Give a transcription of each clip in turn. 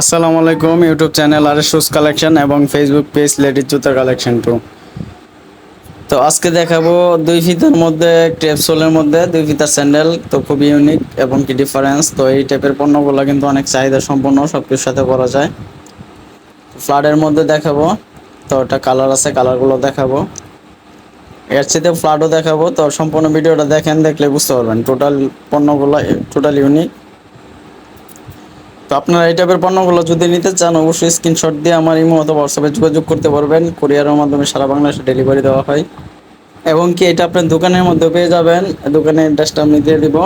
আসসালামু আলাইকুম YouTube channel আর শুজ কালেকশন এবং ফেসবুক পেজ লেডিস জুতার কালেকশন টু তো আজকে দেখাবো দুই ফিতার মধ্যে ক্রেপসোলের মধ্যে, দুই ফিতার স্যান্ডেল, তো খুবই ইউনিক এবং কি ডিফারেন্স তো এই টাইপের পণ্যগুলো কিন্তু অনেক চাহিদা সম্পন্ন সব কিছুর সাথে করা যায়। ফ্লাডের মধ্যে দেখাবো, তো ওটা কালার আছে কালারগুলো দেখাবো। এর সাথে ফ্লাডও দেখাবো, তো সম্পূর্ণ ভিডিওটা দেখেন, দেখলে বুঝতে পারবেন টোটাল পণ্যগুলো টোটাল ইউনিক তো আপনারা এই টাইপের পণ্যগুলো যদি নিতে চান, অবশ্যই স্ক্রিনশট দিয়ে আমার ইমো অথবা হোয়াটসঅ্যাপে যোগাযোগ করতে পারবেন। কুরিয়ারের মাধ্যমে সারা বাংলাদেশে ডেলিভারি দেওয়া হয়। এবং কি এটা আপনার দোকানের মধ্যে পেয়ে যাবেন। দোকানের অ্যাড্রেসটা আমি দিয়ে দিব।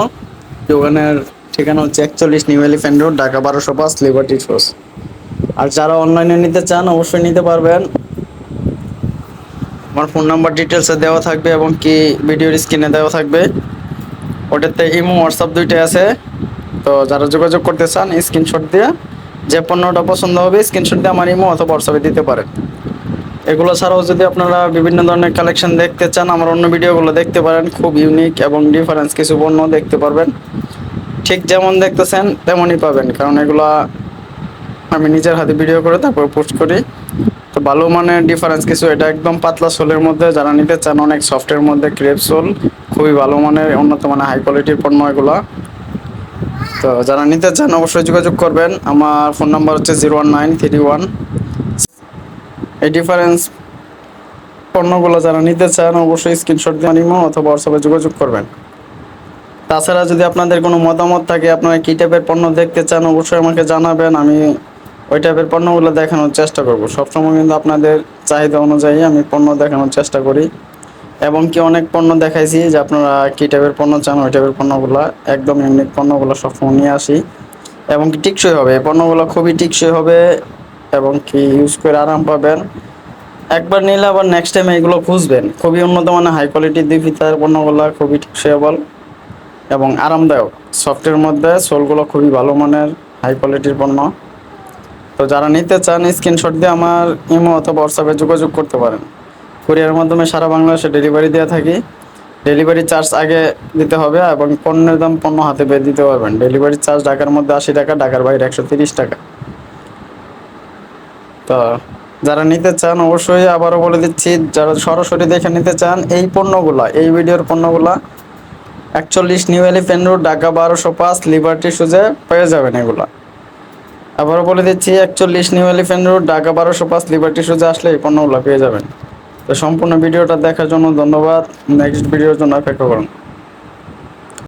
দোকানের ঠিকানা হচ্ছে একচল্লিশ নিউ এলিফ্যান্ট রোড, ঢাকা বারোশো পাঁচ লিবার্টি ক্রস আর যারা অনলাইনে নিতে চান, অবশ্যই নিতে পারবেন। আমার ফোন নাম্বার ডিটেলসে দেওয়া থাকবে এবং কি ভিডিওর স্ক্রিনে দেওয়া থাকবে। ওটাতে ইমো হোয়াটসঅ্যাপ দুইটাই আছে। তো যারা যোগাযোগ করতে চান স্ক্রিনশট দিয়ে যে পণ্যটা পছন্দ হবে স্ক্রিনশট দিয়ে আমার ইমো অথবা হোয়াটসঅ্যাপে দিতে পারেন। এগুলো ছাড়াও যদি আপনারা বিভিন্ন ধরনের কালেকশন দেখতে চান, আমার অন্য ভিডিওগুলো দেখতে পারেন। খুব ইউনিক এবং ডিফারেন্স কিছু পণ্য দেখতে পারবেন। ঠিক যেমন দেখতেছেন, তেমনই পাবেন। কারণ এগুলা আমি নিজের হাতে ভিডিও করে তারপর পোস্ট করি। তো ভালো মানের ডিফারেন্স কিছু, এটা একদম পাতলা সোলের মধ্যে যারা নিতে চান, অনেক সফটের মধ্যে ক্রেপ সোল, খুবই ভালো মানের, উন্নত মানের হাই কোয়ালিটির পণ্য এগুলা। তো যারা নিতে চান অবশ্যই যোগাযোগ করবেন। আমার ফোন নাম্বার হচ্ছে zero one nine three one. এই ডিফারেন্স পণ্যগুলো যারা নিতে চান অবশ্যই স্ক্রিনশট দিয়ে নিমো অথবা হোয়াটসঅ্যাপে যোগাযোগ করবেন। তাছাড়া যদি আপনাদের কোনো মতামত থাকে, আপনারা কী টাইপের পণ্য দেখতে চান অবশ্যই আমাকে জানাবেন। আমি ওই টাইপের পণ্যগুলো দেখানোর চেষ্টা করব। সবসময় কিন্তু আপনাদের চাহিদা অনুযায়ী আমি পণ্য দেখানোর চেষ্টা করি। এবং কি অনেক পণ্য দেখাইছি যে আপনারা কী টাইপের পণ্য চান, ওই টাইপের পণ্যগুলো, একদম ইউনিক পণ্যগুলো সবসময় নিয়ে আসি। এবং কি টিকসই হবে, এই পণ্যগুলো খুবই টিকসই হবে এবং কি ইউজ করে আরাম পাবেন। একবার নিলে আবার নেক্সট টাইম এগুলো খুঁজবেন। খুবই উন্নত মানের হাই কোয়ালিটির দুই ফিতার পণ্যগুলো খুবই টিকসইবল এবং আরামদায়ক। সফটের মধ্যে সোলগুলো খুবই ভালো মানের হাই কোয়ালিটির পণ্য। তো যারা নিতে চান স্ক্রিনশট দিয়ে আমার ইমো অথবা হোয়াটসঅ্যাপে যোগাযোগ করতে পারেন। কুরিয়ারের মাধ্যমে সারা বাংলাদেশে ডেলিভারি দেওয়া থাকি। ডেলিভারি চার্জ আগে দিতে হবে এবং পণ্যের দাম পণ্য হাতে পেয়ে দিতে পারবেন। ডেলিভারি চার্জ ঢাকার মধ্যে আশি টাকা, ঢাকার বাইরে একশো তিরিশ টাকা। তো যারা নিতে চান অবশ্যই আবারও বলে দিচ্ছি, যারা সরাসরি দেখে নিতে চান, এই পণ্যগুলা, এই ভিডিওর পণ্যগুলা একচল্লিশ নিউ এলিফেন্ট রোড, ঢাকা বারোশো পাঁচ লিবার্টি সুজে পেয়ে যাবেন এগুলা। আবারও বলে দিচ্ছি, একচল্লিশ নিউ এলিফেন্ট রোড, ঢাকা বারোশো পাঁচ লিবার্টি সুজে আসলে এই পণ্যগুলো পেয়ে যাবেন। তো সম্পূর্ণ ভিডিওটা দেখার জন্য ধন্যবাদ। নেক্সট ভিডিওর জন্য অপেক্ষা করুন।